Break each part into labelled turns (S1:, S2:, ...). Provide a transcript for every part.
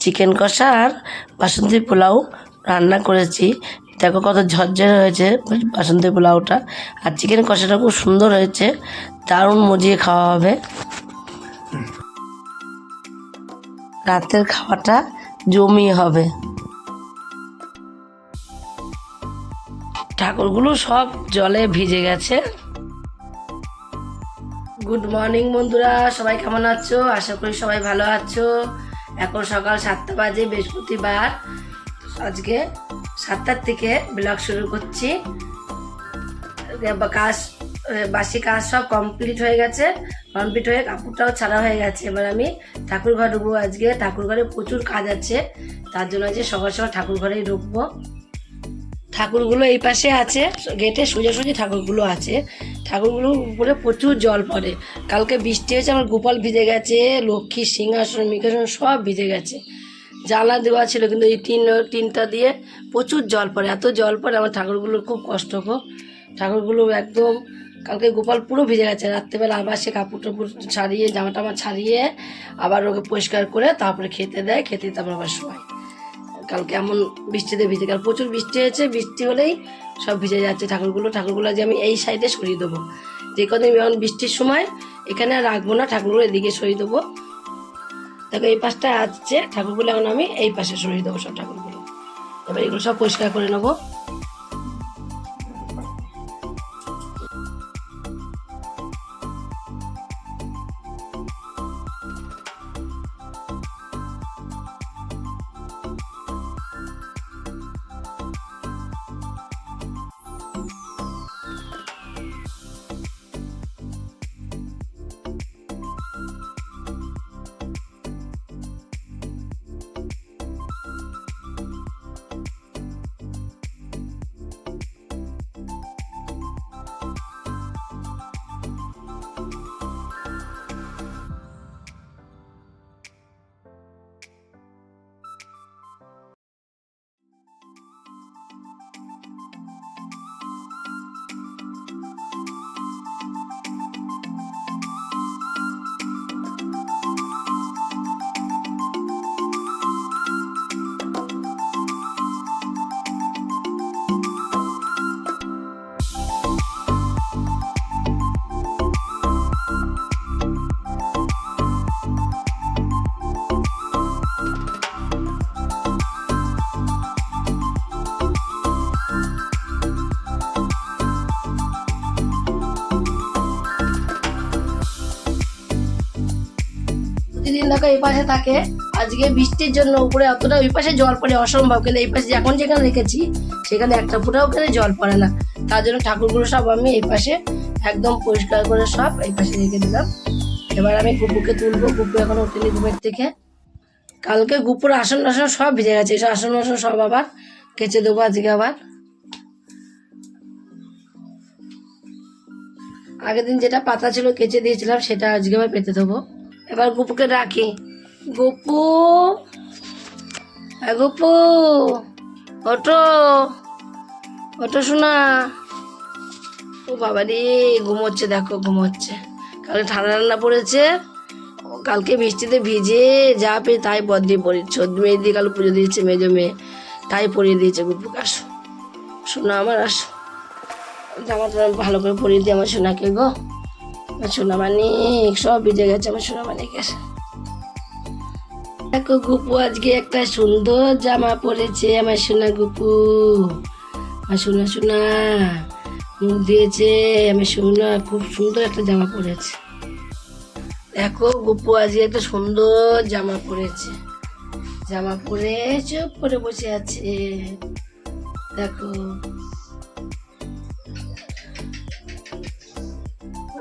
S1: Chicken কষা আর বাসন্তী পোলাও রান্না করেছি। দেখো কত ঝরঝরে হয়েছে বাসন্তী পোলাওটা। আর চিকেন কষাটা খুব সুন্দর হয়েছে। দারুণ মজিয়ে খাওয়া হবে। রাতের খাওয়াটা জমিয়ে হবে। ঠাকুরগুলো সব জলে ভিজে গেছে। গুড মর্নিং বন্ধুরা, সবাই কেমন আছো? আশা করি সবাই ভালো আছো। এখন সকাল সাতটা বাজে, বৃহস্পতিবার। আজকে সাতটার থেকে ব্লগ শুরু করছি। কাজ, বাসি কাজ সব কমপ্লিট হয়ে গেছে। কমপ্লিট হয়ে কাপড়টাও ছাড়া হয়ে গেছে। এবার আমি ঠাকুর ঘর ঢুকবো আজকে। ঠাকুর ঘরে প্রচুর কাজ আছে। তার জন্য আজকে সকাল সকাল ঠাকুর ঘরেই ঢুকবো। ঠাকুরগুলো এই পাশে আছে, গেটে সোজাসুজি ঠাকুরগুলো আছে। ঠাকুরগুলোর উপরে প্রচুর জল পড়ে। কালকে বৃষ্টি হয়েছে, আমার গোপাল ভিজে গেছে, লক্ষ্মী সিংহাসন মিকাসন সব ভিজে গেছে। জ্বালা দেওয়া ছিল, কিন্তু এই টিন টিনটা দিয়ে প্রচুর জল পড়ে। এত জল পড়ে, আমার ঠাকুরগুলোর খুব কষ্ট গো। ঠাকুরগুলো একদম, কালকে গোপাল পুরো ভিজে গেছে। রাত্রেবেলা আবার সে কাপড় টাপড় ছাড়িয়ে জামা টামা ছাড়িয়ে আবার ওকে পরিষ্কার করে তারপরে খেতে দেয়, খেতে তারপর আবার শোয়। কালকে এমন বৃষ্টিতে ভিজে, কাল প্রচুর বৃষ্টি হয়েছে, বৃষ্টি হলেই সব ভিজে যাচ্ছে ঠাকুরগুলো। ঠাকুরগুলো যে আমি এই সাইডে সরিয়ে দেবো। যে কদিন যেমন বৃষ্টির সময় এখানে আর রাখব না, ঠাকুরগুলো এদিকে সরিয়ে দেবো। দেখো, এই পাশটা আসছে ঠাকুরগুলো এখন আমি এই পাশে সরিয়ে দেবো সব ঠাকুরগুলো। এবার এগুলো সব পরিষ্কার করে নেব। দেখো এই পাশে থাকে। আজকে বৃষ্টির জন্য উপরে অতটা ওই পাশে জল পড়ে, অসম্ভব। কিন্তু এই পাশে এখন যেখানে রেখেছি, সেখানে একটা ফুটাও ওখানে জল পড়ে না। তার জন্য ঠাকুরগুলো সব আমি এই পাশে একদম পরিষ্কার করে সব এই পাশে রেখে দিলাম। এবার আমি গুপুকে তুলবো। গুপু এখন ওঠেনি ঘুমের থেকে। কালকে গুপুর আসন টাসন সব ভিজে গেছে। এসব আসন টাসন সব আবার কেচে দেবো আজকে আবার। আগের দিন যেটা পাতা ছিল কেচে দিয়েছিলাম, সেটা আজকে আবার পেতে দেবো। এবার গুপুকে ডাকি। গুপু! গুপু! ওটো ওটো শোনা ও বাবা রে, ঘুমোচ্ছে, দেখো, ঘুমোচ্ছে। কালকে ঠান্ডা ঠান্ডা পড়েছে। কালকে বৃষ্টিতে ভিজে যা পেয়ে তাই বদলি পড়ি। ছোট মেয়ে দিয়ে কাল পুজো দিয়েছে মেজো মেয়ে। তাই পরিয়ে দিয়েছে গুপুকে আসো। শোনা আমার, আসো। জামাটা ভালো করে পরিয়ে দিই আমার সোনাকে গো। আমার সোনা সব ভিজে গেছে আমার সোনা মানিকের দেখো গুপু, আজকে একটা সুন্দর জামা পরেছে আমার সোনা গুপু। আমার সোনা সোনা, মুখ দিয়েছে, আমার সোনা খুব সুন্দর একটা জামা পরেছে। দেখো গুপু, আজকে একটা সুন্দর জামা পরেছে। জামা পরে চুপ করে বসে আছে। দেখো।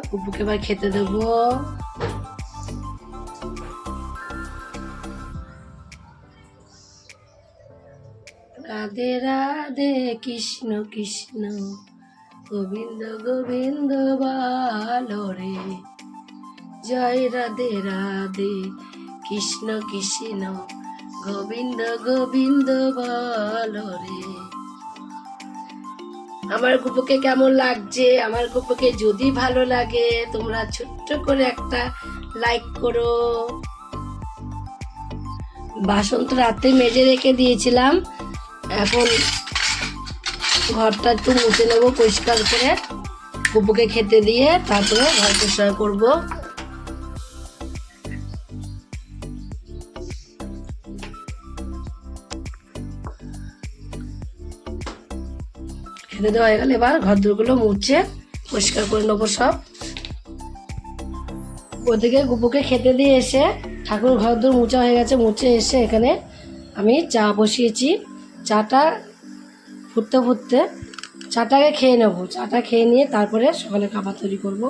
S1: গুপুকে এবার খেতে দেবো। রাধে রাধে কৃষ্ণ কৃষ্ণ, গোবিন্দ গোবিন্দ বালো রে জয় রাধে রাধে কৃষ্ণ কৃষ্ণ, গোবিন্দ গোবিন্দ বলো রে আমার গুপুকে কেমন লাগছে? আমার গুপুকে যদি ভালো লাগে, তোমরা ছোট্ট করে একটা লাইক করো। বাসন তো রাতে মেজে রেখে দিয়েছিলাম। এখন ঘরটা একটু মুছে নেব পরিষ্কার করে। গুপুকে খেতে দিয়ে তারপরে ঘর পরিষ্কার করব। খেতে দেওয়া হয়ে গেলে। এবার ঘর দুগুলো মুছে পরিষ্কার করে নেব সব। ওদিকে গুপুকে খেতে দিয়ে এসে ঠাকুর ঘর দূর মুছা হয়ে গেছে, মুছে এসে এখানে আমি চা বসিয়েছি। চাটা ফুটতে ফুটতে চাটাকে খেয়ে নেব। চাটা খেয়ে নিয়ে তারপরে সকালে খাবার তৈরি করব।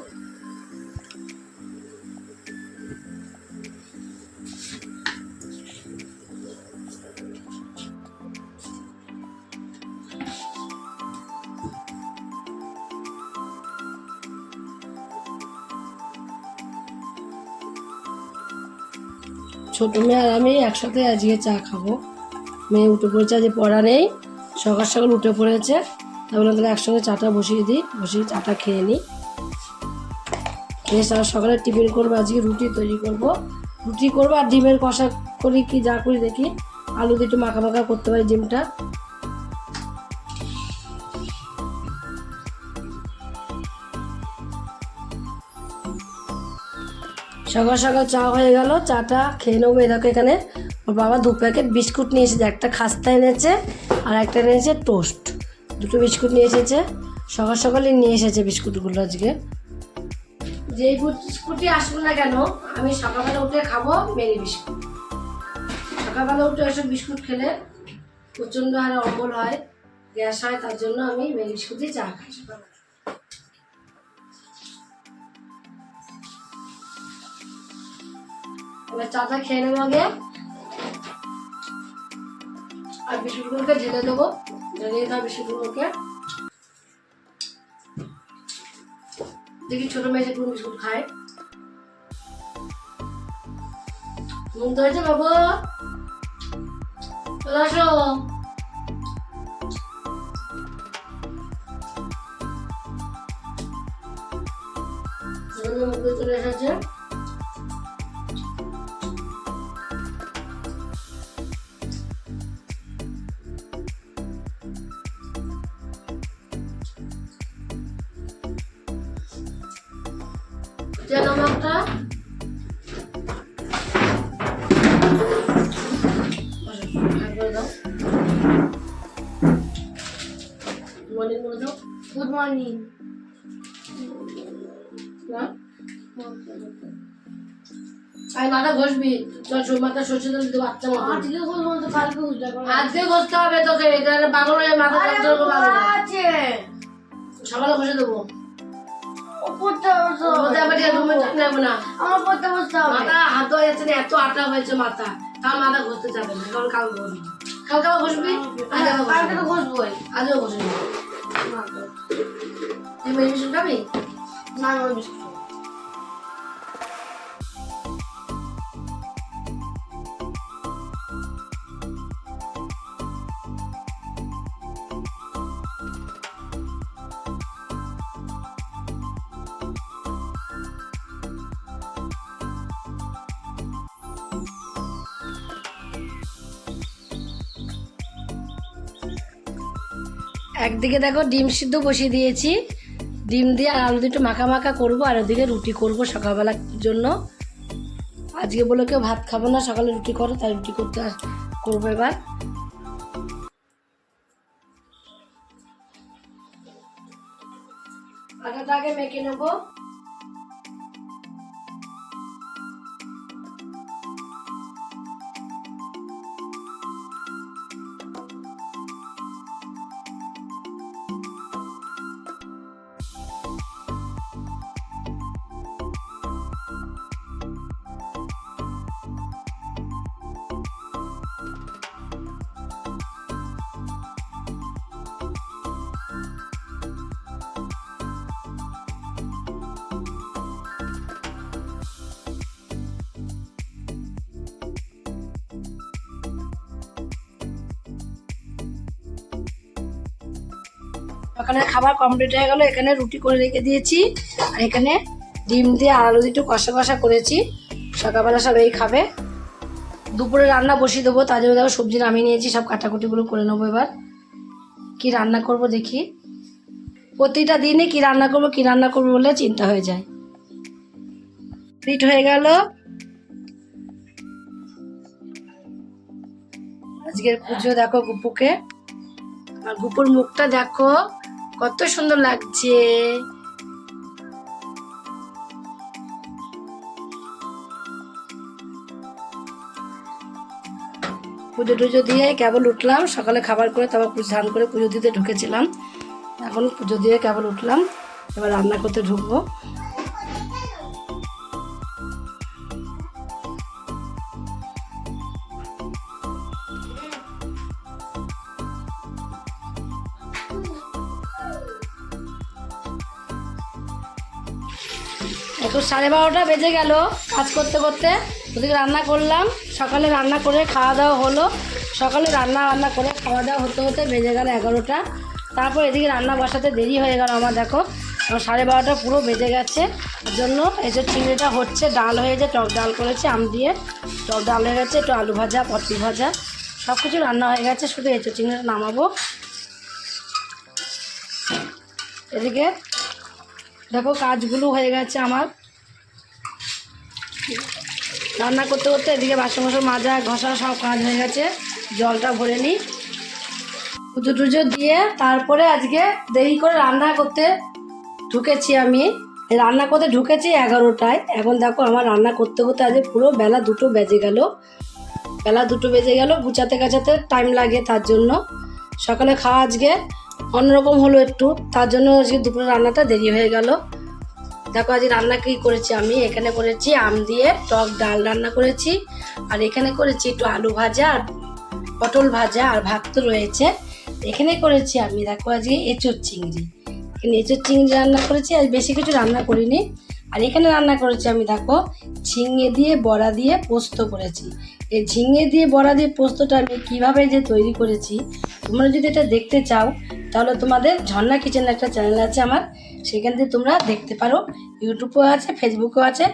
S1: ছোট মেয়ে আর আমি একসাথে আজকে চা খাব। মেয়ে উঠে পড়েছে আজ পড়া নেই। সকাল সকাল উঠে পড়েছে। বললাম, তাহলে একসঙ্গে চাটা বসিয়ে দিই, বসিয়ে চাটা খেয়ে নিই। খেয়ে সকালে টিফিন করব, আজকে রুটি তৈরি করব। রুটি করব আর ডিমের কষা করি কি, যা করি দেখি। আলু দিয়ে একটু মাখা মাখা করতে পারি ডিমটা। সকাল সকাল চা হয়ে গেল, চাটা খেয়ে নেব। এরকম এখানে ওর বাবা দু প্যাকেট বিস্কুট নিয়ে এসেছে। একটা খাস্তা এনেছে আর একটা এনেছে টোস্ট। দুটো বিস্কুট নিয়ে এসেছে। সকাল সকালে নিয়ে এসেছে বিস্কুটগুলো আজকে। যেই বিস্কুটই আসুক না কেন, আমি সকালবেলা উঠে খাব মেরি বিস্কুট। সকালবেলা উঠে এসব বিস্কুট খেলে প্রচণ্ড হারে অম্বল হয়, গ্যাস হয়, তার জন্য আমি মেরি বিস্কুটই চা খাই সকালবেলা। এবার চাটা খেয়ে নেব আগে। আর বিস্কুটগুলোকে ঢেলে দেবো। ঢেলে বিস্কুটগুলোকে দেখি ছোট কোন বিস্কুট খায়। মুখ ধরেছে বাবু? চলে আসো। চলে এসেছে।
S2: গুড মর্নিং
S1: আমি মাথা ঘষবি তোর সব মাথা সর্ষে তেল দিতে বাচ্চা মতো
S2: আজকে বলব তো কালকে পারব
S1: আজকে ঘষতে হবে তোকে পাগল হয়ে মাথা করব না।
S2: আছে।
S1: সকালে ঘষে দেবো।
S2: ও পড়তে বসতে
S1: বলতে
S2: হবে
S1: হবে ঠিক রুমে নেব না।
S2: আমার পড়তে বসতে হবে।
S1: মাথা হাত যাচ্ছে না এত আটা হয়েছে মাথা। তার মাথা ঘষতে যাবে না কারণ কাল ঘষবি। কালকে আবার ঘষবি
S2: কালকে তো
S1: ঘষবি।
S2: বসবোই
S1: আজও ঘষবি তুই মেডিসিন খাবি
S2: না আমার
S1: একদিকে দেখো ডিম সিদ্ধ বসিয়ে দিয়েছি। ডিম দিয়ে আর আলু একটু মাখা মাখা করব, আর ওদিকে রুটি করব সকালবেলার জন্য। আজকে বলে কেউ ভাত খাব না, সকালে রুটি করো, তাই রুটি করতে করব এবার। আগে মেখে নেব। ওখানে খাবার কমপ্লিট হয়ে গেলো, এখানে রুটি করে রেখে দিয়েছি, আর এখানে ডিম দিয়ে আলু একটু কষা কষা করেছি। সকালবেলা সব এই খাবে। দুপুরে রান্না বসিয়ে দেবো, তার জন্য দেখো সবজি নামিয়ে নিয়েছি, সব কাটাকুটিগুলো করে নেব এবার। কি রান্না করব দেখি। প্রতিটা দিনে কি রান্না করব, কি রান্না করব বলে চিন্তা হয়ে যায়। ফিট হয়ে গেল। আজকের পুজো দেখো গুপুকে। আর গুপুর মুখটা দেখো। কত সুন্দর লাগছে। পুজো টুজো দিয়ে কেবল উঠলাম, সকালে খাবার করে তারপর স্নান করে পুজো দিতে ঢুকেছিলাম। এখন পুজো দিয়ে কেবল উঠলাম, এবার রান্না করতে ঢুকবো। সাড়ে বারোটা বেজে গেল কাজ করতে করতে। ওদিকে রান্না করলাম, সকালে রান্না করে খাওয়া দাওয়া হলো। সকালে রান্না বান্না করে খাওয়া দাওয়া হতে হতে বেজে গেল এগারোটা। তারপর এদিকে রান্না বসাতে দেরি হয়ে গেল আমার, দেখো। আমার সাড়ে বারোটা পুরো বেজে গেছে। তার জন্য এই যে চিংড়িটা হচ্ছে, ডাল হয়ে হয়েছে টক ডাল করেছে, আম দিয়ে। টক ডাল হয়ে গেছে, একটু আলু ভাজা, পটল ভাজা সব কিছু রান্না হয়ে গেছে, শুধু এঁচো চিংড়িটা নামাবো। এদিকে দেখো কাজগুলো হয়ে গেছে আমার। রান্না করতে করতে এদিকে বাসন বাসন মাজা, ঘষা সব কাজ হয়ে গেছে। জলটা ভরে নিই পুজো টুজো দিয়ে তারপরে আজকে দেরি করে রান্না করতে ঢুকেছি আমি। রান্না করতে ঢুকেছি এগারোটায়। এখন দেখো আমার রান্না করতে করতে আজকে পুরো বেলা দুটো বেজে গেল। বেলা দুটো বেজে গেল, গুছাতে গাছাতে টাইম লাগে তার জন্য। সকালে খাওয়া আজকে অন্যরকম হলো একটু। তার জন্য আজকে দুপুরে রান্নাটা দেরি হয়ে গেল। দেখো আজ রান্না কি করেছি আমি? এখানে করেছি আম দিয়ে টক ডাল রান্না করেছি। আর এখানে করেছি একটু আলু ভাজা আর পটল ভাজা আর ভাত তো রয়েছে। এখানে করেছি আমি, দেখো আজকে এঁচোর চিংড়ি। এখানে এঁচোর চিংড়ি রান্না করেছি, আর বেশি কিছু রান্না করিনি। আর এখানে রান্না করেছি আমি, দেখো, ঝিঙে দিয়ে বড়া দিয়ে পোস্ত করেছি। এই ঝিঙে দিয়ে বড়া দিয়ে পোস্তটা আমি কীভাবে যে তৈরি করেছি, তোমরা যদি এটা দেখতে চাও, তাহলে তোমাদের ঝর্ণা কিচেন একটা চ্যানেল আছে আমার, সেখান থেকে তোমরা দেখতে পারো। ইউটিউবেও আছে, ফেসবুকেও আছে,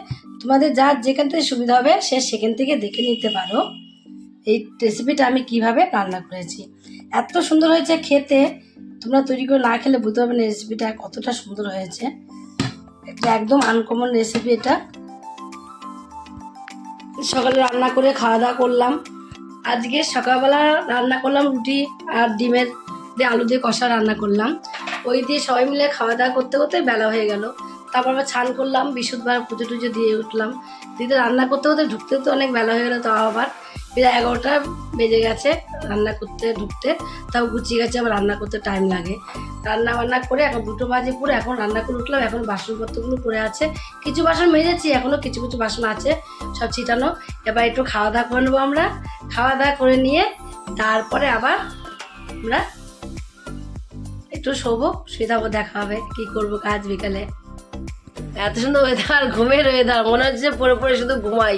S1: তোমাদের যার যেখান থেকে সুবিধা হবে, সে সেখান থেকে দেখে নিতে পারো। এই রেসিপিটা আমি কীভাবে রান্না করেছি। এত সুন্দর হয়েছে খেতে, তোমরা তৈরি করে না খেলে বুঝতে পারবে না রেসিপিটা কতটা সুন্দর হয়েছে। এটা একদম আনকমন রেসিপি এটা। সকালে রান্না করে খাওয়া দাওয়া করলাম। আজকে সকালবেলা রান্না করলাম রুটি আর ডিমের দিয়ে আলু দিয়ে কষা রান্না করলাম। ওই দিয়ে সবাই মিলে খাওয়া দাওয়া করতে করতে বেলা হয়ে গেল। তারপর আবার ছান করলাম বিশুদ্ধবার পুজো টুজো দিয়ে উঠলাম। দিদি রান্না করতে করতে ঢুকতে তো অনেক বেলা হয়ে গেলো, তাও আবার প্রায় এগারোটা বেজে গেছে রান্না করতে ঢুকতে, তাও গুছিয়ে গেছে, আবার রান্না করতে টাইম লাগে। রান্না বান্না করে এখন দুটো বাজে পুরো, এখন রান্না করে উঠলাম, এখন বাসনপত্রগুলো পড়ে আছে। কিছু বাসন মেজেছি এখনও কিছু কিছু বাসন আছে, সব ছিটানো। এবার একটু খাওয়া দাওয়া করে নেব আমরা। খাওয়া দাওয়া করে নিয়ে তারপরে আবার আমরা একটু শোবো, শুয়ে থাকব, দেখা হবে কি করব কাজ বিকালে। এত সুন্দর ওয়েদার ঘুমের ওয়েদার মনে হচ্ছে পরে পরে শুধু ঘুমাই।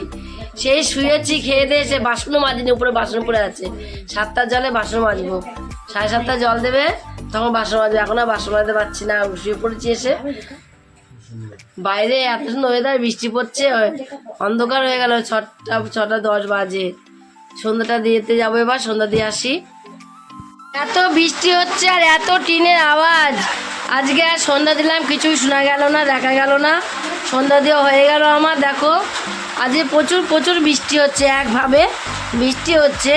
S1: সেই শুয়েছি, খেয়ে দিয়ে এসে বাসনও মাজিনি, উপরে বাসন পড়ে আছে। সাতটার জলে বাসন মাজবো। সাড়ে সাতটা জল দেবে, তখন বাসন মাজবো। এখন আর বাসন মাজতে পারছি না শুয়ে পড়েছি এসে। বাইরে এত সুন্দর ওয়েদার বৃষ্টি পড়ছে অন্ধকার হয়ে গেল, ছটা ছটা দশ বাজে। সন্ধ্যাটা দিতে যাব এবার, সন্ধ্যা দিয়ে আসি। এত বৃষ্টি হচ্ছে আর এত টিনের আওয়াজ। আজকে আর সন্ধ্যা দিলাম, কিছুই শোনা গেল না, দেখা গেল না। সন্ধ্যা দেওয়া হয়ে গেল আমার, দেখো। আজকে প্রচুর প্রচুর বৃষ্টি হচ্ছে একভাবে। বৃষ্টি হচ্ছে।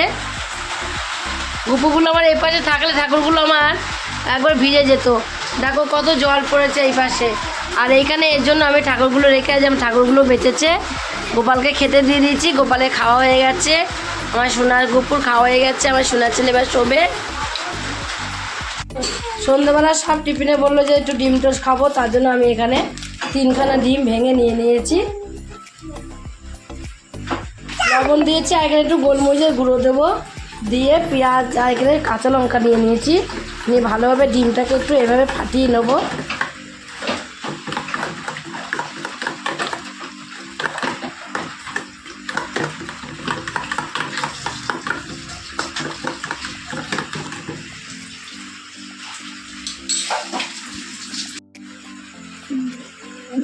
S1: গুপুগুলো আমার এই পাশে থাকলে ঠাকুরগুলো আমার একবার ভিজে যেত। দেখো কত জল পড়েছে এই পাশে। আর এইখানে এর জন্য আমি ঠাকুরগুলো রেখে আজ আমার ঠাকুরগুলো বেঁচেছে। গোপালকে খেতে দিয়ে দিয়েছি গোপালে খাওয়া হয়ে গেছে। আমার সোনার গুপুর খাওয়া হয়ে গেছে, আমার সোনার ছেলে এবার শোবে। সন্ধ্যাবেলা সব টিফিনে বলল যে একটু ডিম টোস্ট খাব, তার জন্য আমি এখানে তিনখানা ডিম ভেঙে নিয়ে নিয়েছি। লবণ দিয়েছি, আর এখানে একটু গোলমরিচের গুঁড়ো দেবো। দিয়ে পেঁয়াজ আর এখানে কাঁচা লঙ্কা নিয়ে নিয়েছি। নিয়ে ভালোভাবে ডিমটাকে একটু এভাবে ফাটিয়ে নেব।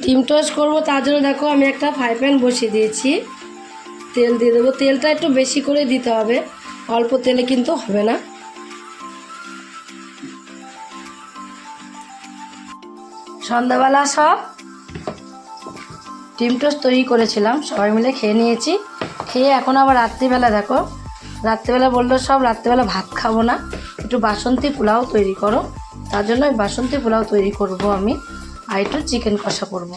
S1: ডিম টোস্ট করব, তার জন্য দেখো আমি একটা ফ্রাই প্যান বসিয়ে দিয়েছি। তেল দিয়ে দেবো। তেলটা একটু বেশি করে দিতে হবে। অল্প তেলে কিন্তু হবে না। সন্ধ্যাবেলা সব ডিম টোস্ট তৈরি করেছিলাম। সবাই মিলে খেয়ে নিয়েছি। খেয়ে এখন আবার রাত্রিবেলা দেখো। রাত্রিবেলা বলল সব রাত্রিবেলা ভাত খাব না। একটু বাসন্তী পোলাও তৈরি করো। তার জন্য বাসন্তী পোলাও তৈরি করব আমি। আর একটু চিকেন কষা করব।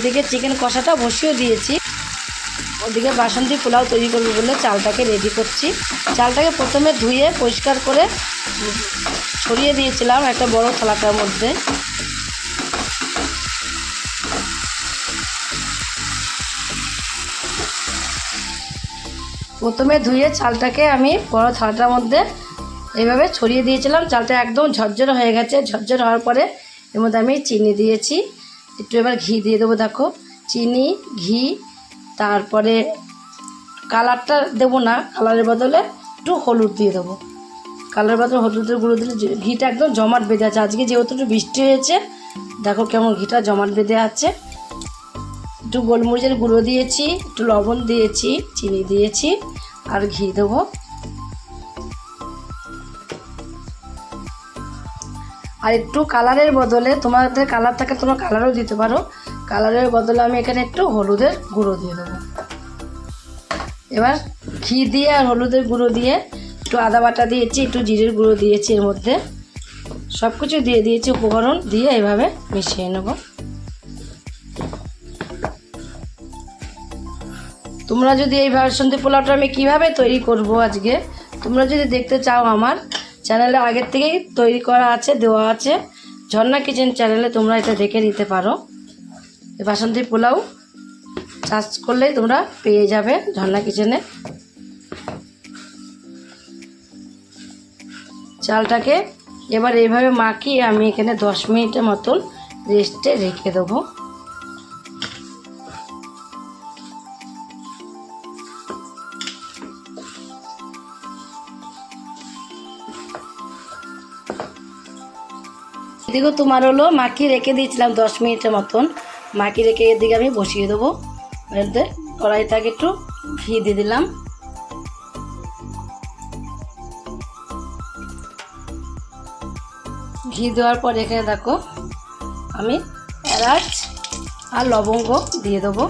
S1: ওদিকে চিকেন কষাটা বসিয়ে দিয়েছি। ওদিকে বাসন্তী পোলাও তৈরি করব বলে চালটাকে রেডি করছি। চালটাকে প্রথমে ধুয়ে পরিষ্কার করে ছড়িয়ে দিয়েছিলাম একটা বড় থালাটার মধ্যে। প্রথমে ধুয়ে চালটাকে আমি বড় থালাটার মধ্যে এভাবে ছড়িয়ে দিয়েছিলাম। চালটা একদম ঝরঝরে হয়ে গেছে। ঝরঝর হওয়ার পরে এর মধ্যে আমি চিনি দিয়েছি। একটু এবার ঘি দিয়ে দেবো, দেখো। চিনি, ঘি, তারপরে কালারটা দেবো না, কালারের বদলে একটু হলুদ দিয়ে দেবো। কালারের বদলে হলুদের গুঁড়ো দিলে ঘিটা একদম জমাট বেঁধে আছে। আজকে যেহেতু একটু বৃষ্টি হয়েছে, দেখো কেমন ঘিটা জমাট বেঁধে আছে। একটু গোলমরিচের গুঁড়ো দিয়েছি, একটু লবণ দিয়েছি, চিনি দিয়েছি, আর ঘি দেবো। আর একটু কালারের বদলে তোমাদের কালার থাকে তোমরা কালারও দিতে পারো। কালারের বদলে আমি এখানে একটু হলুদের গুঁড়ো দিয়ে দেবো। এবার ঘি দিয়ে আর হলুদের গুঁড়ো দিয়ে একটু আদা বাটা দিয়েছি, একটু জিরের গুঁড়ো দিয়েছি এর মধ্যে। সব কিছু দিয়ে দিয়েছি উপকরণ, দিয়ে এভাবে মিশিয়ে নেব। তোমরা যদি এই বাসন্তী পোলাওটা আমি কীভাবে তৈরি করব আজকে? তোমরা যদি দেখতে চাও আমার চ্যানেলে আগের থেকেই তৈরি করা আছে, দেওয়া আছে। ঝর্ণা কিচেন চ্যানেলে তোমরা এটা দেখে নিতে পারো। বাসন্তী পোলাও সার্চ করলেই তোমরা পেয়ে যাবে ঝর্ণা কিচেনে। চালটাকে এবার এইভাবে মাখিয়ে আমি এখানে দশ মিনিটের মতন রেস্টে রেখে দেবো। এদিকেও তোমার হলো মাখিয়ে রেখে দিয়েছিলাম দশ মিনিটের মতন। মাখিয়ে রেখে এদিকে আমি বসিয়ে দেবো। এতে কড়াইটাকে একটু ঘি দিয়ে দিলাম। ঘি দেওয়ার পর এখানে দেখো, আমি এলাচ আর লবঙ্গ দিয়ে দেবো।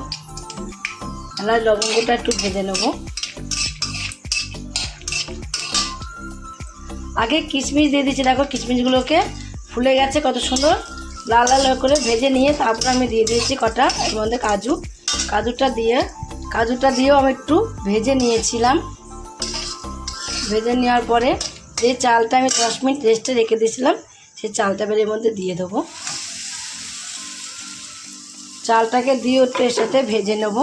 S1: এলাচ, লবঙ্গটা একটু ভেজে নেব। আগে কিশমিশ দিয়ে দিচ্ছি দেখো কিশমিশগুলোকে ফুলে গেছে কত সুন্দর। লাল লাল করে ভেজে নিয়ে তারপর আমি দিয়ে দিয়েছি কটা এর মধ্যে কাজু। কাজুটা দিয়ে, কাজুটা দিয়েও আমি একটু ভেজে নিয়েছিলাম। ভেজে নেওয়ার পরে যে চালটা আমি দশ মিনিট রেস্টে রেখে দিয়েছিলাম সেই চালটা এর মধ্যে দিয়ে দেবো। চালটাকে দিয়ে এর সাথে ভেজে নেব।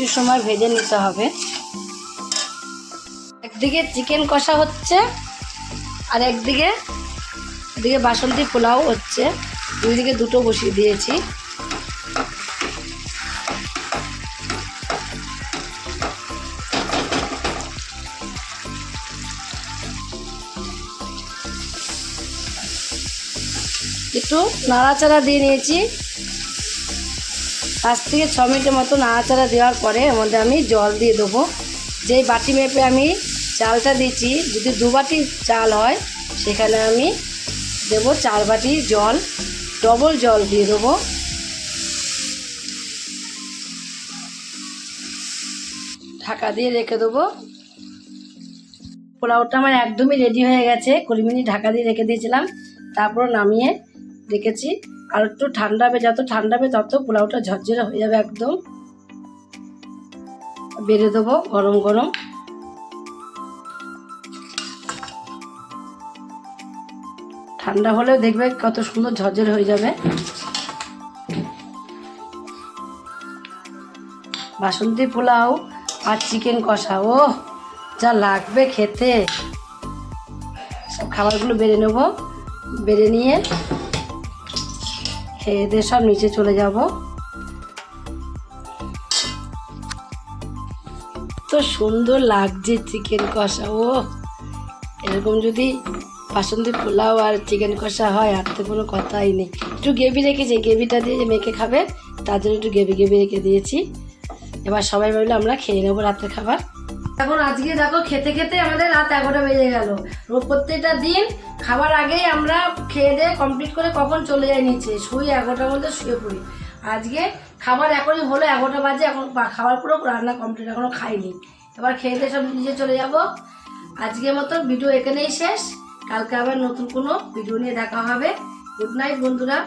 S1: কিছু সময় ভেজে নিতে হবে। একদিকে চিকেন কষা হচ্ছে, আর একদিকে এদিকে বাসন্তী পোলাও হচ্ছে। দুই দিকে দুটো বসিয়ে দিয়েছি। একটু নাড়াচাড়া দিয়ে নিয়েছি। পাঁচ থেকে ছ মিনিটের মতো নাড়াচাড়া দেওয়ার পরে এর মধ্যে আমি জল দিয়ে দেবো। যেই বাটি মেপে আমি চালটা দিচ্ছি যদি দু বাটি চাল হয়, সেখানে আমি দেবো চার বাটি জল ডবল জল দিয়ে দেবো। ঢাকা দিয়ে রেখে দেবো। পোলাওটা আমার একদমই রেডি হয়ে গেছে। কুড়ি মিনিট ঢাকা দিয়ে রেখে দিয়েছিলাম। তারপর নামিয়ে রেখেছি। আর একটু ঠান্ডা হবে, যত ঠান্ডা হবে তত পোলাওটা ঝরঝরে হয়ে যাবে একদম। বেড়ে দেবো গরম গরম। ঠান্ডা হলেও দেখবে কত সুন্দর ঝরঝরে হয়ে যাবে। বাসন্তী পোলাও আর চিকেন কষা, ও যা লাগবে খেতে। সব খাবারগুলো বেড়ে নেব, বেড়ে নিয়ে খেয়ে দিয়ে সব নিচে চলে যাব। তো সুন্দর লাগছে চিকেন কষা, ও। এরকম যদি বাসন্তী পোলাও আর চিকেন কষা হয়, আর তো কোনো কথাই নেই। একটু গ্রেভি রেখেছি, গ্রেভিটা দিয়ে মেখে খাবে, তার জন্য একটু গ্রেভি গ্রেভি রেখে দিয়েছি। এবার সবাই ভাবলে আমরা খেয়ে নেব রাতের খাবার। এখন আজকে দেখো খেতে খেতে আমাদের রাত এগারোটা বেজে গেল। প্রত্যেকটা দিন খাবার আগেই আমরা খেয়ে দিয়ে কমপ্লিট করে কখন চলে যাই নিচে। শুই এগারোটার মধ্যে শুয়ে পড়ি। আজকে খাবার এখনই হলো এগারোটা বাজে, এখন খাবার পুরো রান্না কমপ্লিট এখনও খাইনি। এবার খেয়ে দিয়ে সব নিজে চলে যাব। আজকের মতো ভিডিও এখানেই শেষ। কালকে আবার নতুন কোনো ভিডিও নিয়ে দেখা হবে। গুড নাইট বন্ধুরা।